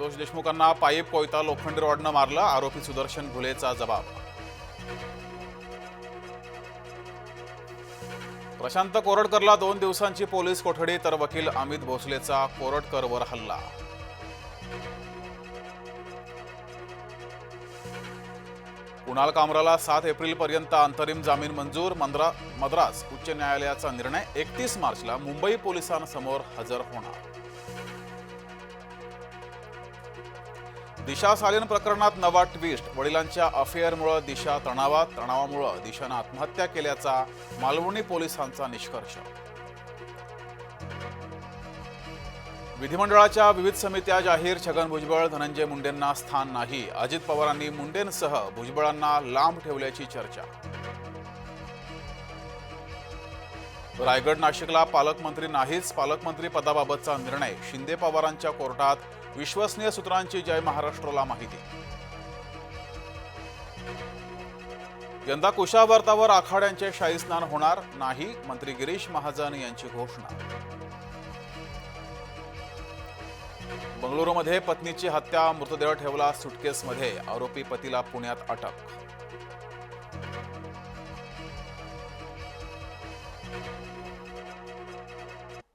Santosh देशमुखांना pipe कोयता लोखंडी रॉडनं मारलं आरोपी सुदर्शन घुलेचा जबाब. प्रशांत कोरटकरला दोन दिवसांची पोलीस कोठडी तर वकील अमित भोसलेचा कोरटकरवर हल्ला. कुणाल कामराला सात एप्रिलपर्यंत अंतरिम जामीन मंजूर मंद्रा मद्रास उच्च न्यायालयाचा निर्णय एकतीस मार्चला मुंबई पोलिसांसमोर हजर होणार. दिशा सालन प्रकरणात नवा ट्विस्ट वडिलांच्या अफेअरमुळं दिशा तणावात तणावामुळं दिशानं आत्महत्या केल्याचा मालवणी पोलिसांचा निष्कर्ष. विधिमंडळाच्या विविध समित्या जाहीर छगन भुजबळ धनंजय मुंडेंना स्थान नाही. अजित पवारांनी मुंडेंसह भुजबळांना लांब ठेवल्याची चर्चा. रायगड नाशिकला पालकमंत्री नाहीच. पालकमंत्री पदाबाबतचा निर्णय शिंदे पवारांच्या कोर्टात. विश्वसनीय सूत्रांची जय महाराष्ट्राला माहिती. यंदा कुशावर्तावर आखाड्यांचे शाही स्नान होणार. नाही मंत्री गिरीश महाजन यांची घोषणा. बंगळुरूमध्ये पत्नीची हत्या मृतदेह ठेवला सुटकेसमध्ये. आरोपी पतीला पुण्यात अटक.